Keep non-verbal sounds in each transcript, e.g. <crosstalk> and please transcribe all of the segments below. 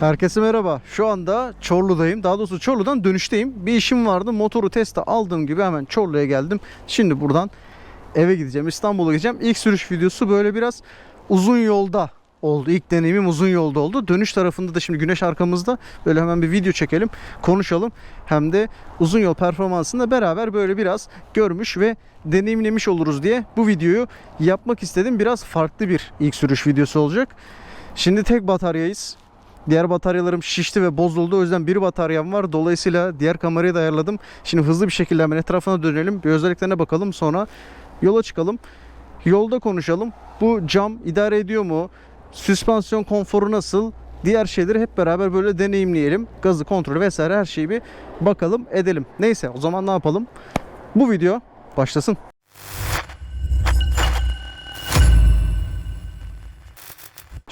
Herkese merhaba. Şu anda Çorlu'dayım. Daha doğrusu Çorlu'dan dönüşteyim. Bir işim vardı. Motoru teste aldığım gibi hemen Çorlu'ya geldim. Şimdi buradan eve gideceğim. İstanbul'a gideceğim. İlk sürüş videosu böyle biraz uzun yolda oldu. İlk deneyimim uzun yolda oldu. Dönüş tarafında da şimdi güneş arkamızda. Böyle hemen bir video çekelim, konuşalım. Hem de uzun yol performansını da beraber böyle biraz görmüş ve deneyimlemiş oluruz diye bu videoyu yapmak istedim. Biraz farklı bir ilk sürüş videosu olacak. Şimdi tek bataryayız. Diğer bataryalarım şişti ve bozuldu. O yüzden bir bataryam var. Dolayısıyla diğer kamerayı da ayarladım. Şimdi hızlı bir şekilde hemen etrafına dönelim. Bir özelliklerine bakalım. Sonra yola çıkalım. Yolda konuşalım. Bu cam idare ediyor mu? Süspansiyon konforu nasıl? Diğer şeyleri hep beraber böyle deneyimleyelim. Gazı kontrolü vesaire her şeyi bir bakalım edelim. Neyse o zaman ne yapalım? Bu video başlasın.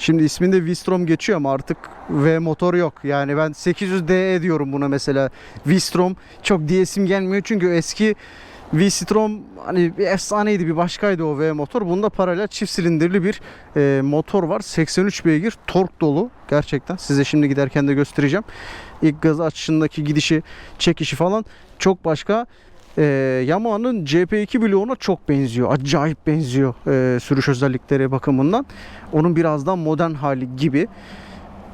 Şimdi isminde V-Strom geçiyor ama artık V motor yok. Yani ben 800DE diyorum buna mesela. V-Strom çok diyesim gelmiyor çünkü eski V-Strom hani bir efsaneydi bir başkaydı o V motor. Bunda paralel çift silindirli bir e, motor var. 83 beygir tork dolu gerçekten. Size şimdi giderken de göstereceğim. İlk gaz açışındaki gidişi, çekişi falan çok başka. E, Yamaha'nın CP2 bloğuna çok benziyor. Acayip benziyor e, sürüş özellikleri bakımından. Onun birazdan modern hali gibi.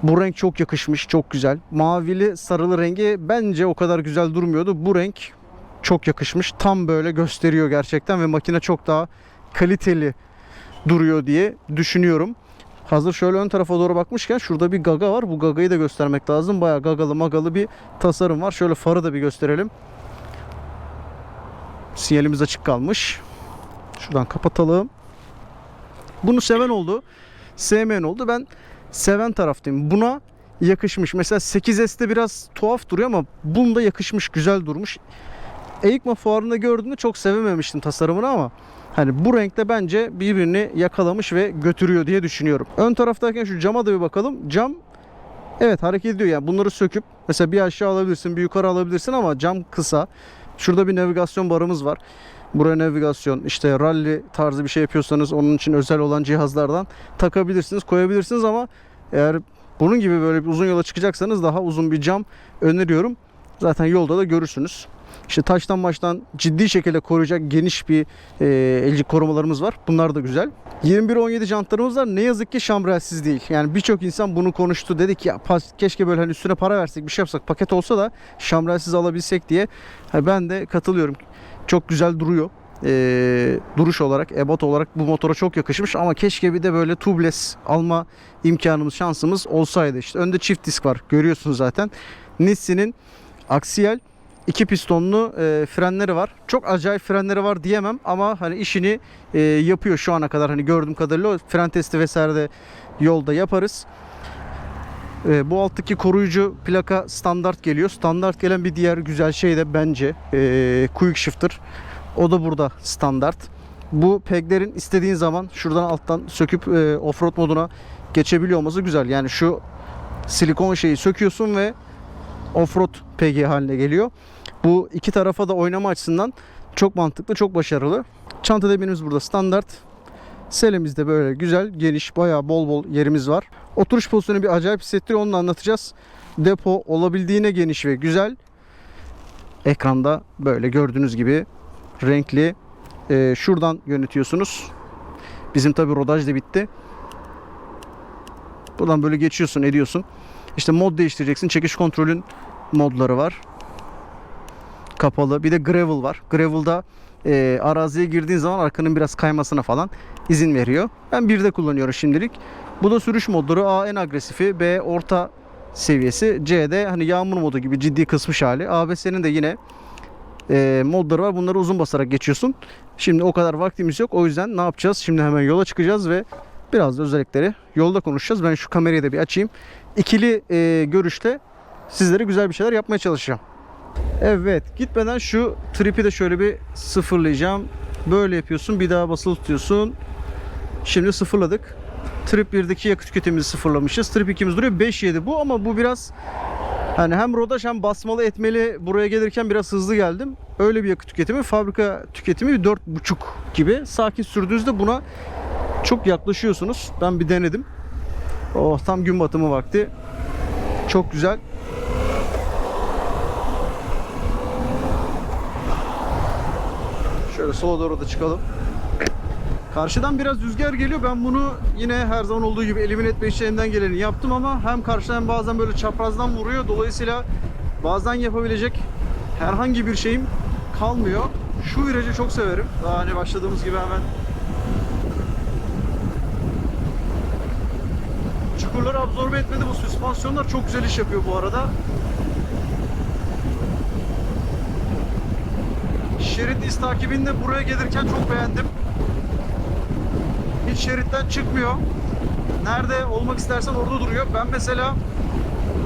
Bu renk çok yakışmış, çok güzel. Mavili sarılı rengi bence o kadar güzel durmuyordu. Bu renk çok yakışmış. Tam böyle gösteriyor gerçekten ve makine çok daha kaliteli duruyor diye düşünüyorum. Hazır şöyle ön tarafa doğru bakmışken şurada bir gaga var. Bu gagayı da göstermek lazım. Bayağı gagalı magalı bir tasarım var. Şöyle farı da bir gösterelim. Sinyalimiz açık kalmış. Şuradan kapatalım. Bunu seven oldu. Sevmeyen oldu. Ben seven taraftayım. Buna yakışmış. Mesela 8S'te biraz tuhaf duruyor ama bunda yakışmış, güzel durmuş. EICMA fuarında gördüğümde çok sevememiştim tasarımını ama hani bu renkte bence birbirini yakalamış ve götürüyor diye düşünüyorum. Ön taraftayken şu cama da bir bakalım. Cam evet hareket ediyor yani bunları söküp mesela bir aşağı alabilirsin bir yukarı alabilirsin ama cam kısa. Şurada bir navigasyon barımız var. Buraya navigasyon işte rally tarzı bir şey yapıyorsanız onun için özel olan cihazlardan takabilirsiniz koyabilirsiniz ama eğer bunun gibi böyle bir uzun yola çıkacaksanız daha uzun bir cam öneriyorum. Zaten yolda da görürsünüz. İşte taştan baştan ciddi şekilde koruyacak geniş bir e, elcik korumalarımız var. Bunlar da güzel. 21-17 jantlarımız var. Ne yazık ki şambrelsiz değil. Yani birçok insan bunu konuştu. Dedik ya pas- keşke böyle hani üstüne para versek bir şey yapsak paket olsa da şambrelsiz alabilsek diye. Ha, ben de katılıyorum. Çok güzel duruyor. E, duruş olarak, ebat olarak bu motora çok yakışmış ama keşke bir de böyle tubeless alma imkanımız, şansımız olsaydı. İşte önde çift disk var. Görüyorsunuz zaten. Nissi'nin aksiyel iki pistonlu e, frenleri var. Çok acayip frenleri var diyemem ama hani işini e, yapıyor şu ana kadar hani gördüğüm kadarıyla fren testi vesaire de yolda yaparız. E, bu alttaki koruyucu plaka standart geliyor. Standart gelen bir diğer güzel şey de bence e, quick shifter. O da burada standart. Bu peglerin istediğin zaman şuradan alttan söküp e, offroad moduna geçebiliyor olması güzel. Yani şu silikon şeyi söküyorsun ve offroad PG haline geliyor. Bu iki tarafa da oynama açısından çok mantıklı, çok başarılı. Çanta debimiz burada standart. Selimiz de böyle güzel, geniş, bayağı bol bol yerimiz var. Oturuş pozisyonu bir acayip hissettiriyor, onu da anlatacağız. Depo olabildiğine geniş ve güzel. Ekranda böyle gördüğünüz gibi renkli. Ee, şuradan yönetiyorsunuz. Bizim tabi rodaj da bitti. Buradan böyle geçiyorsun, ediyorsun. İşte mod değiştireceksin. Çekiş kontrolün modları var. Kapalı. Bir de gravel var. Gravel'da e, araziye girdiğin zaman arkanın biraz kaymasına falan izin veriyor. Ben bir de kullanıyorum şimdilik. Bu da sürüş modları. A en agresifi, B orta seviyesi, C de hani yağmur modu gibi ciddi kısmış hali. ABS'nin de yine e, modları var. Bunları uzun basarak geçiyorsun. Şimdi o kadar vaktimiz yok. O yüzden ne yapacağız? Şimdi hemen yola çıkacağız ve biraz da özellikleri yolda konuşacağız. Ben şu kamerayı da bir açayım. İkili e, görüşte sizlere güzel bir şeyler yapmaya çalışacağım. Evet gitmeden şu tripi de şöyle bir sıfırlayacağım. Böyle yapıyorsun bir daha basılı tutuyorsun. Şimdi sıfırladık. Trip 1'deki yakıt tüketimimizi sıfırlamışız. Trip 2'miz duruyor 5.7 bu ama bu biraz hani hem rodaj hem basmalı etmeli buraya gelirken biraz hızlı geldim. Öyle bir yakıt tüketimi fabrika tüketimi 4.5 gibi. Sakin sürdüğünüzde buna çok yaklaşıyorsunuz. Ben bir denedim. Oh tam gün batımı vakti. Çok güzel. Şöyle sola doğru da çıkalım. Karşıdan biraz rüzgar geliyor. Ben bunu yine her zaman olduğu gibi elimin etme işlerinden geleni yaptım ama hem karşıdan bazen böyle çaprazdan vuruyor. Dolayısıyla bazen yapabilecek herhangi bir şeyim kalmıyor. Şu virajı çok severim. Daha hani başladığımız gibi hemen Çukurları absorbe etmedi bu süspansiyonlar çok güzel iş yapıyor bu arada. Şerit iz takibini de buraya gelirken çok beğendim. Hiç şeritten çıkmıyor. Nerede olmak istersen orada duruyor. Ben mesela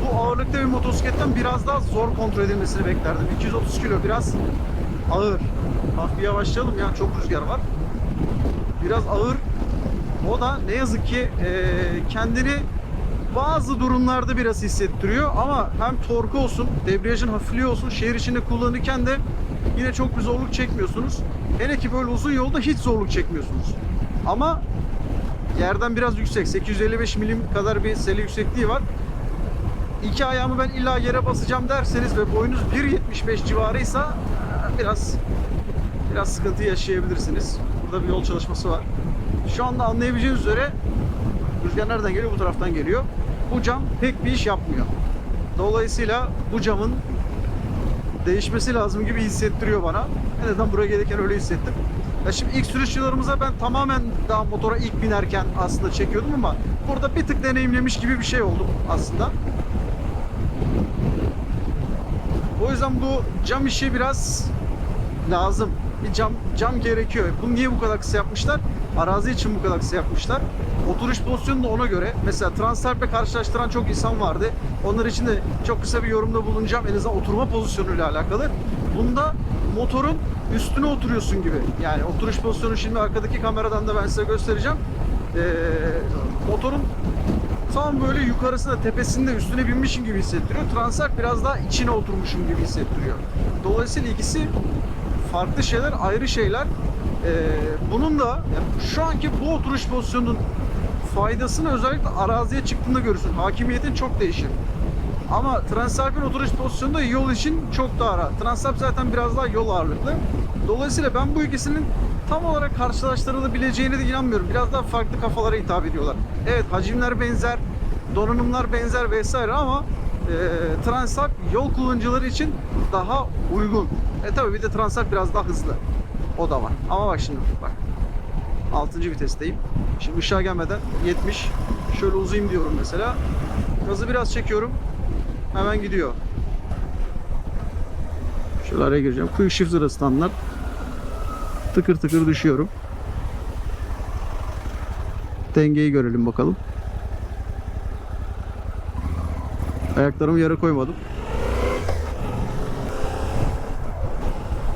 bu ağırlıkta bir motosikletten biraz daha zor kontrol edilmesini beklerdim. 230 kilo biraz ağır. Hafif yavaşlayalım ya çok rüzgar var. Biraz ağır. O da ne yazık ki eee, kendini bazı durumlarda biraz hissettiriyor ama hem torku olsun, debriyajın hafifliği olsun, şehir içinde kullanırken de yine çok bir zorluk çekmiyorsunuz. Hele ki böyle uzun yolda hiç zorluk çekmiyorsunuz. Ama yerden biraz yüksek, 855 milim kadar bir sele yüksekliği var. İki ayağımı ben illa yere basacağım derseniz ve boyunuz 1.75 civarıysa biraz biraz sıkıntı yaşayabilirsiniz. Burada bir yol çalışması var. Şu anda anlayabileceğiniz üzere rüzgar nereden geliyor? Bu taraftan geliyor. Bu cam pek bir iş yapmıyor. Dolayısıyla bu camın değişmesi lazım gibi hissettiriyor bana. En azından buraya gelirken öyle hissettim. Ya şimdi ilk sürüş yıllarımıza ben tamamen daha motora ilk binerken aslında çekiyordum ama burada bir tık deneyimlemiş gibi bir şey oldum aslında. O yüzden bu cam işi biraz lazım. Bir cam cam gerekiyor. Bunu niye bu kadar kısa yapmışlar? Arazi için bu kadar kısa yapmışlar. Oturuş pozisyonu da ona göre. Mesela Transalp'le karşılaştıran çok insan vardı. Onlar için de çok kısa bir yorumda bulunacağım. En azından oturma pozisyonuyla alakalı. Bunda motorun üstüne oturuyorsun gibi. Yani oturuş pozisyonu şimdi arkadaki kameradan da ben size göstereceğim. Ee, motorun tam böyle yukarısında tepesinde üstüne binmişim gibi hissettiriyor. Transalp biraz daha içine oturmuşum gibi hissettiriyor. Dolayısıyla ikisi farklı şeyler, ayrı şeyler. Ee, bunun da yani şu anki bu oturuş pozisyonunun faydasını özellikle araziye çıktığında görürsün. Hakimiyetin çok değişir. Ama Transalp'in oturuş pozisyonu da yol için çok daha rahat. Transalp zaten biraz daha yol ağırlıklı. Dolayısıyla ben bu ikisinin tam olarak karşılaştırılabileceğine de inanmıyorum. Biraz daha farklı kafalara hitap ediyorlar. Evet hacimler benzer, donanımlar benzer vesaire ama e, Transalp yol kullanıcıları için daha uygun. E tabi bir de Transalp biraz daha hızlı. O da var. Ama bak şimdi bak. 6. vitesteyim. Şimdi ışığa gelmeden 70. Şöyle uzayım diyorum mesela. Gazı biraz çekiyorum. Hemen gidiyor. Şöyle araya gireceğim. Quick shifter'a standart. Tıkır tıkır düşüyorum. Dengeyi görelim bakalım. Ayaklarımı yere koymadım.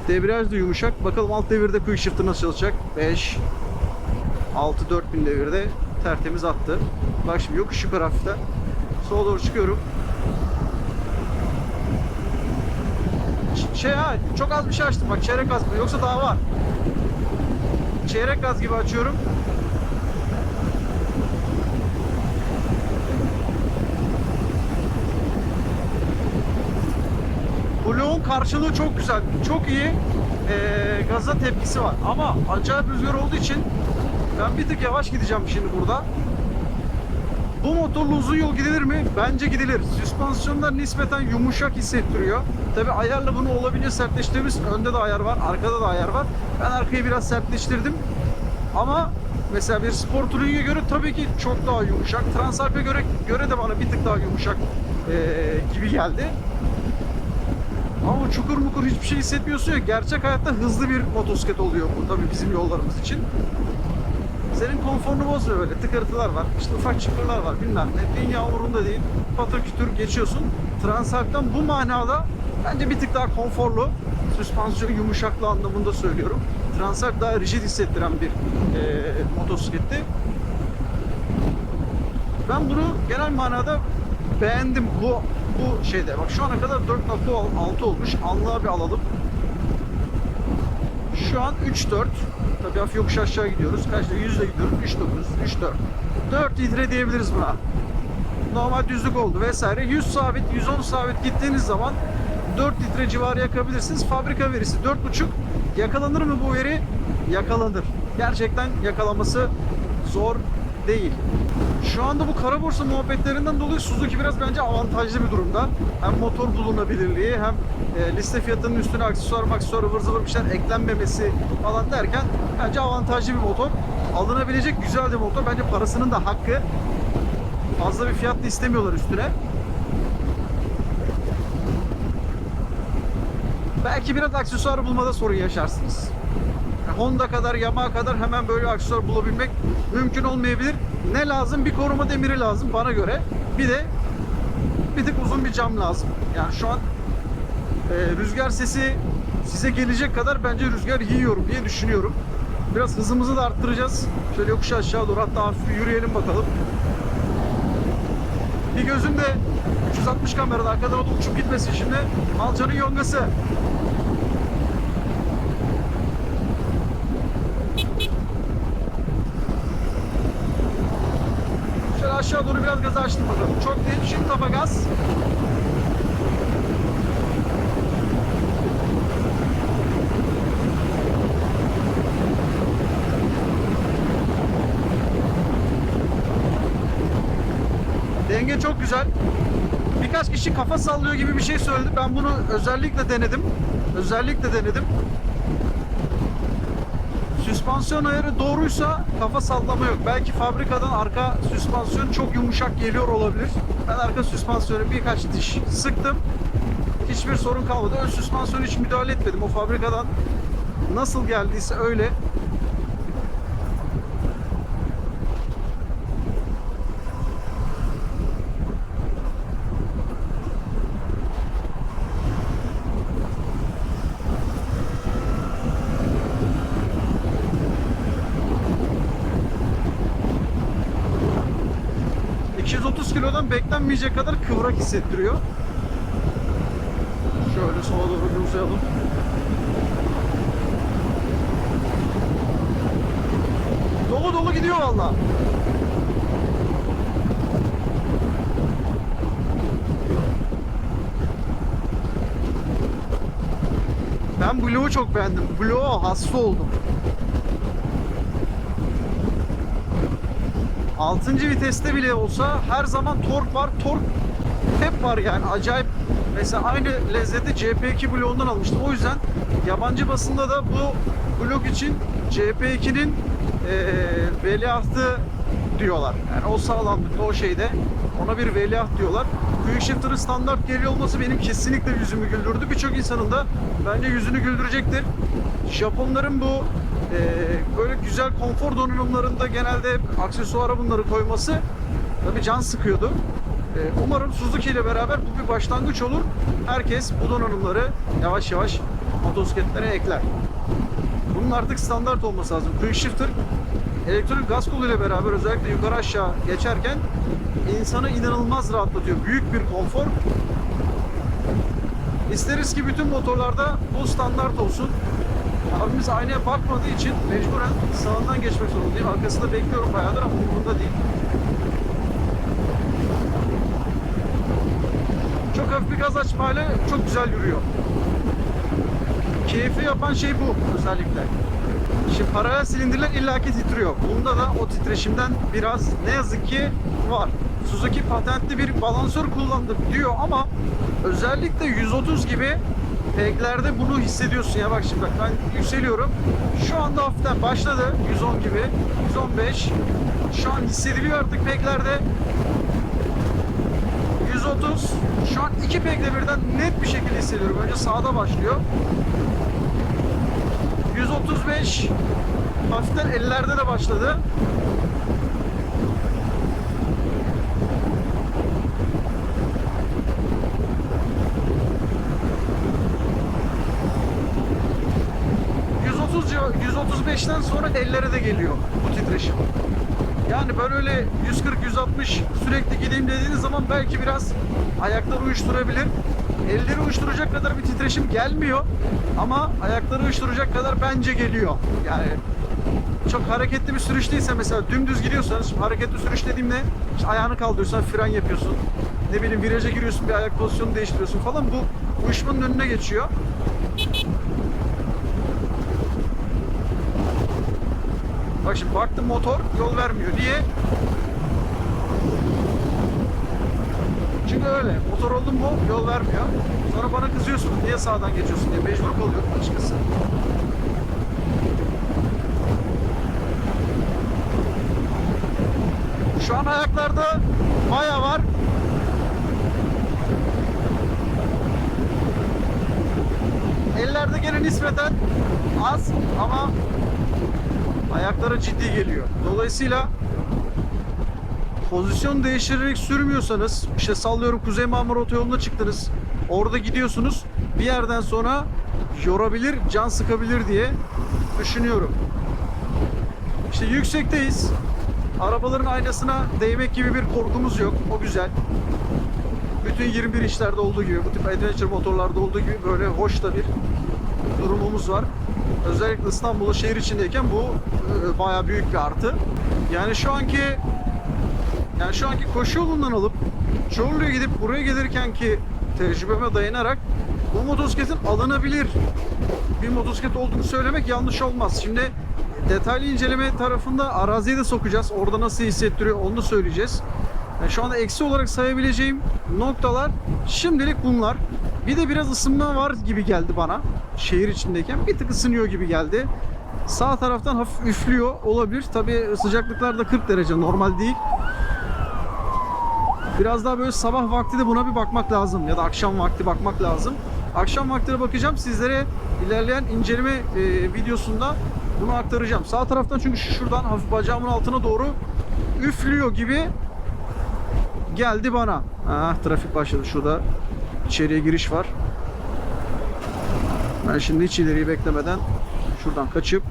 Debriyaj da yumuşak. Bakalım alt devirde quick shifter nasıl çalışacak? 5 6 4000 devirde tertemiz attı. Bak şimdi yokuş yukarı hafiften. Sola doğru çıkıyorum. Şey ha çok az bir şey açtım bak çeyrek gibi yoksa daha var. Çeyrek gaz gibi açıyorum. Bloğun karşılığı çok güzel. Çok iyi eee, gaza tepkisi var. Ama acayip rüzgar olduğu için ben bir tık yavaş gideceğim şimdi burada. Bu motorla uzun yol gidilir mi? Bence gidilir. Süspansiyonlar nispeten yumuşak hissettiriyor. Tabi ayarla bunu olabildiğince sertleştirebilirsin. Önde de ayar var, arkada da ayar var. Ben arkayı biraz sertleştirdim. Ama mesela bir spor touring'e göre tabii ki çok daha yumuşak. Transalp'e göre göre de bana bir tık daha yumuşak eee, gibi geldi. Ama bu çukur mukur hiçbir şey hissetmiyorsun ya. Gerçek hayatta hızlı bir motosiklet oluyor bu tabii bizim yollarımız için. Senin konforunu bozmuyor böyle. Tıkırtılar var. işte ufak çukurlar var bilmem ne. Dünya umurunda değil. Patır kütür geçiyorsun. Transalp'tan bu manada bence bir tık daha konforlu. Süspansiyon yumuşaklığı anlamında söylüyorum. Transalp daha rigid hissettiren bir eee motosikletti. Ben bunu genel manada beğendim bu bu şeyde. Bak şu ana kadar 4.6 olmuş. Anlığa bir alalım. Şu an 3.4. Tabii hafif yokuş aşağı gidiyoruz. Kaçta? 100'le gidiyorum. 3.9, 3.4. 4 litre diyebiliriz buna. normal düzlük oldu vesaire. 100 sabit, 110 sabit gittiğiniz zaman 4 litre civarı yakabilirsiniz. Fabrika verisi 4,5. Yakalanır mı bu veri? Yakalanır. Gerçekten yakalaması zor değil. Şu anda bu kara borsa muhabbetlerinden dolayı Suzuki biraz bence avantajlı bir durumda. Hem motor bulunabilirliği hem e, liste fiyatının üstüne aksesuar aksesuar ıvır zıvır bir şeyler eklenmemesi falan derken bence avantajlı bir motor. Alınabilecek güzel bir motor. Bence parasının da hakkı. Fazla bir fiyat da istemiyorlar üstüne. Belki biraz aksesuar bulmada sorun yaşarsınız. Honda kadar, Yamaha kadar hemen böyle aksesuar bulabilmek mümkün olmayabilir. Ne lazım? Bir koruma demiri lazım bana göre. Bir de bir tık uzun bir cam lazım. Yani şu an e, rüzgar sesi size gelecek kadar bence rüzgar yiyorum diye düşünüyorum. Biraz hızımızı da arttıracağız. Şöyle yokuş aşağı doğru hatta hafif yürüyelim bakalım. Bir gözüm de 360 kamerada arkadan o uçup gitmesin şimdi. Malcanın yongası. Şöyle aşağı doğru biraz gazı açtım bakalım. Çok değil. Şimdi tapa gaz. Denge çok güzel. Birkaç kişi kafa sallıyor gibi bir şey söyledi. Ben bunu özellikle denedim. Özellikle denedim. Süspansiyon ayarı doğruysa kafa sallama yok. Belki fabrikadan arka süspansiyon çok yumuşak geliyor olabilir. Ben arka süspansiyonu birkaç diş sıktım. Hiçbir sorun kalmadı. Ön süspansiyonu hiç müdahale etmedim. O fabrikadan nasıl geldiyse öyle. ...230 beklenmeyecek kadar kıvrak hissettiriyor. Şöyle sola doğru uzayalım. Dolu dolu gidiyor valla. Ben Blue'u çok beğendim. Blue'a hasta oldum. 6. viteste bile olsa her zaman tork var. Tork hep var yani acayip. Mesela aynı lezzeti CP2 bloğundan almıştım. O yüzden yabancı basında da bu blok için CP2'nin e, veliahtı diyorlar. Yani o sağlamlıkta o şeyde ona bir veliaht diyorlar. Quick Shifter'ın standart geliyor olması benim kesinlikle yüzümü güldürdü. Birçok insanın da bence yüzünü güldürecektir. Japonların bu e, böyle güzel konfor donanımlarında genelde hep aksesuara bunları koyması tabii can sıkıyordu. E, umarım Suzuki ile beraber bu bir başlangıç olur. Herkes bu donanımları yavaş yavaş motosikletlere ekler. Bunun artık standart olması lazım. Quick Shifter elektronik gaz kolu ile beraber özellikle yukarı aşağı geçerken insanı inanılmaz rahatlatıyor. Büyük bir konfor. İsteriz ki bütün motorlarda bu standart olsun. Abimiz aynaya bakmadığı için mecburen sağından geçmek zorundayım. Arkasında bekliyorum bayağıdır ama umurumda değil. Çok hafif bir gaz açmayla çok güzel yürüyor. Keyfi yapan şey bu özellikle. Şimdi paralel silindirler illaki titriyor. Bunda da o titreşimden biraz ne yazık ki var. Suzuki patentli bir balansör kullandık diyor ama özellikle 130 gibi peglerde bunu hissediyorsun ya bak şimdi bak ben yükseliyorum. Şu anda hafiften başladı 110 gibi 115 şu an hissediliyor artık peglerde 130 şu an iki pegle birden net bir şekilde hissediyorum. Önce sağda başlıyor. 135 hafiften ellerde de başladı. 135'ten sonra ellere de geliyor bu titreşim. Yani ben öyle 140-160 sürekli gideyim dediğiniz zaman belki biraz ayakları uyuşturabilir. Elleri uyuşturacak kadar bir titreşim gelmiyor ama ayakları uyuşturacak kadar bence geliyor. Yani çok hareketli bir sürüş değilse mesela dümdüz gidiyorsanız hareketli sürüş dediğimde işte ayağını kaldırıyorsun fren yapıyorsun ne bileyim viraja giriyorsun bir ayak pozisyonu değiştiriyorsun falan bu uyuşmanın önüne geçiyor. Bak şimdi baktım motor yol vermiyor. Niye? Çünkü öyle. Motor oldun mu yol vermiyor. Sonra bana kızıyorsun. Niye sağdan geçiyorsun diye. Mecbur kalıyorum açıkçası. Şu an ayaklarda maya var. Ellerde gene nispeten az ama ayaklara ciddi geliyor. Dolayısıyla pozisyon değiştirerek sürmüyorsanız işte sallıyorum Kuzey Marmara Otoyolu'na çıktınız. Orada gidiyorsunuz. Bir yerden sonra yorabilir, can sıkabilir diye düşünüyorum. İşte yüksekteyiz. Arabaların aynasına değmek gibi bir korkumuz yok. O güzel. Bütün 21 işlerde olduğu gibi, bu tip adventure motorlarda olduğu gibi böyle hoş da bir durumumuz var. Özellikle İstanbul'da şehir içindeyken bu e, bayağı büyük bir artı. Yani şu anki yani şu anki koşu yolundan alıp Çorlu'ya gidip buraya gelirken ki tecrübeme dayanarak bu motosikletin alınabilir bir motosiklet olduğunu söylemek yanlış olmaz. Şimdi detaylı inceleme tarafında araziye de sokacağız. Orada nasıl hissettiriyor onu da söyleyeceğiz. Yani şu anda eksi olarak sayabileceğim noktalar şimdilik bunlar. Bir de biraz ısınma var gibi geldi bana. Şehir içindeyken bir tık ısınıyor gibi geldi. Sağ taraftan hafif üflüyor olabilir. Tabi sıcaklıklar da 40 derece normal değil. Biraz daha böyle sabah vakti de buna bir bakmak lazım ya da akşam vakti bakmak lazım. Akşam vaktine bakacağım. Sizlere ilerleyen inceleme e, videosunda bunu aktaracağım. Sağ taraftan çünkü şuradan hafif bacağımın altına doğru üflüyor gibi geldi bana. Ah trafik başladı şurada. İçeriye giriş var. Ben şimdi hiç ileriyi beklemeden şuradan kaçıp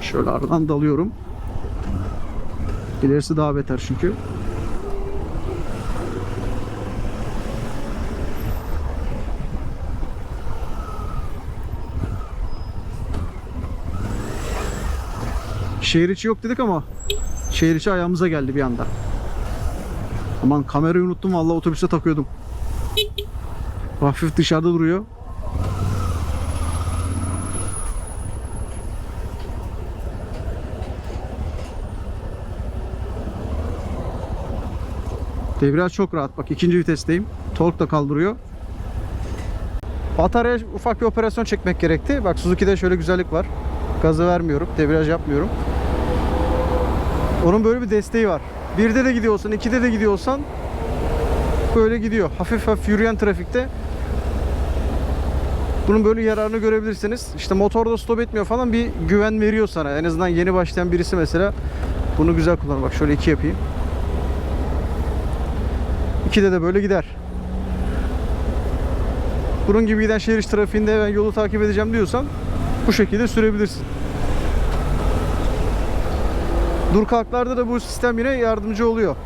şöyle aradan dalıyorum. İlerisi daha beter çünkü. Şehir içi yok dedik ama şehir içi ayağımıza geldi bir anda. Aman kamerayı unuttum vallahi otobüste takıyordum. Hafif dışarıda duruyor. Debriyaj çok rahat. Bak ikinci vitesteyim. Tork da kaldırıyor. Bataryaya ufak bir operasyon çekmek gerekti. Bak Suzuki'de şöyle güzellik var. Gazı vermiyorum. Debriyaj yapmıyorum. Onun böyle bir desteği var. Birde de gidiyorsan, ikide de gidiyorsan böyle gidiyor. Hafif hafif yürüyen trafikte bunun böyle yararını görebilirsiniz. İşte motorda stop etmiyor falan bir güven veriyor sana. En azından yeni başlayan birisi mesela bunu güzel kullanır. Bak şöyle iki yapayım. İkide de böyle gider. Bunun gibi giden şehir içi trafiğinde ben yolu takip edeceğim diyorsan bu şekilde sürebilirsin. Dur kalklarda da bu sistem yine yardımcı oluyor.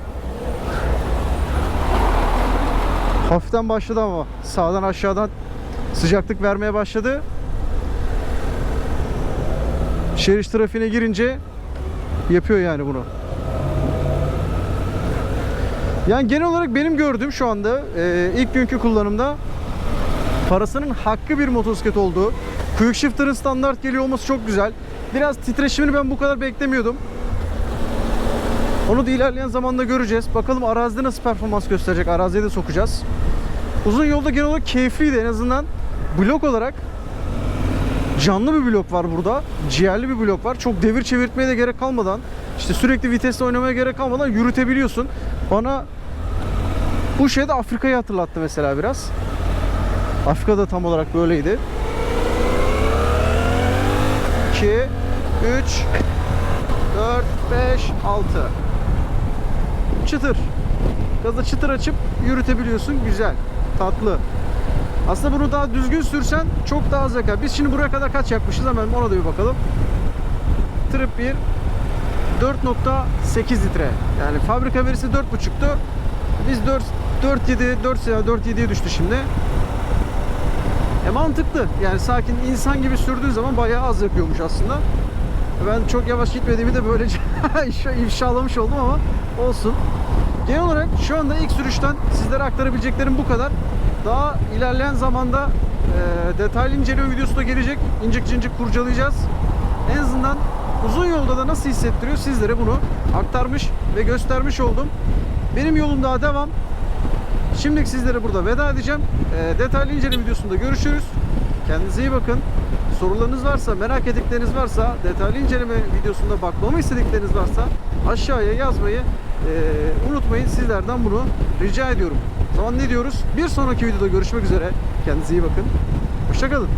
Hafiften başladı ama sağdan aşağıdan sıcaklık vermeye başladı. Şehir içi trafiğine girince yapıyor yani bunu. Yani genel olarak benim gördüğüm şu anda e, ilk günkü kullanımda parasının hakkı bir motosiklet olduğu. Quick Shifter'ın standart geliyor olması çok güzel. Biraz titreşimini ben bu kadar beklemiyordum. Onu da ilerleyen zamanda göreceğiz. Bakalım arazide nasıl performans gösterecek. Araziye de sokacağız. Uzun yolda genel olarak keyifliydi. En azından blok olarak canlı bir blok var burada. Ciğerli bir blok var. Çok devir çevirtmeye de gerek kalmadan işte sürekli vitesle oynamaya gerek kalmadan yürütebiliyorsun. Bana bu şey de Afrika'yı hatırlattı mesela biraz. Afrika'da tam olarak böyleydi. 2 3 4 5 6 Çıtır. Gazı çıtır açıp yürütebiliyorsun. Güzel. Tatlı. Aslında bunu daha düzgün sürsen çok daha zeka. Biz şimdi buraya kadar kaç yakmışız hemen ona da bir bakalım. Trip 1 4.8 litre. Yani fabrika verisi 4.5'tu. Biz 4 4.7 4 4.7'ye düştü şimdi. E mantıklı. Yani sakin insan gibi sürdüğün zaman bayağı az yakıyormuş aslında. Ben çok yavaş gitmediğimi de böylece <laughs> ifşa- ifşalamış oldum ama olsun. Genel olarak şu anda ilk sürüşten sizlere aktarabileceklerim bu kadar. Daha ilerleyen zamanda e, detaylı inceleme videosu da gelecek. İncik cincik kurcalayacağız. En azından uzun yolda da nasıl hissettiriyor sizlere bunu aktarmış ve göstermiş oldum. Benim yolum daha devam. Şimdilik sizlere burada veda edeceğim. E, detaylı inceleme videosunda görüşürüz. Kendinize iyi bakın. Sorularınız varsa, merak ettikleriniz varsa, detaylı inceleme videosunda bakmamı istedikleriniz varsa aşağıya yazmayı e, unutmayın. Sizlerden bunu rica ediyorum. O ne diyoruz? Bir sonraki videoda görüşmek üzere. Kendinize iyi bakın. Hoşçakalın.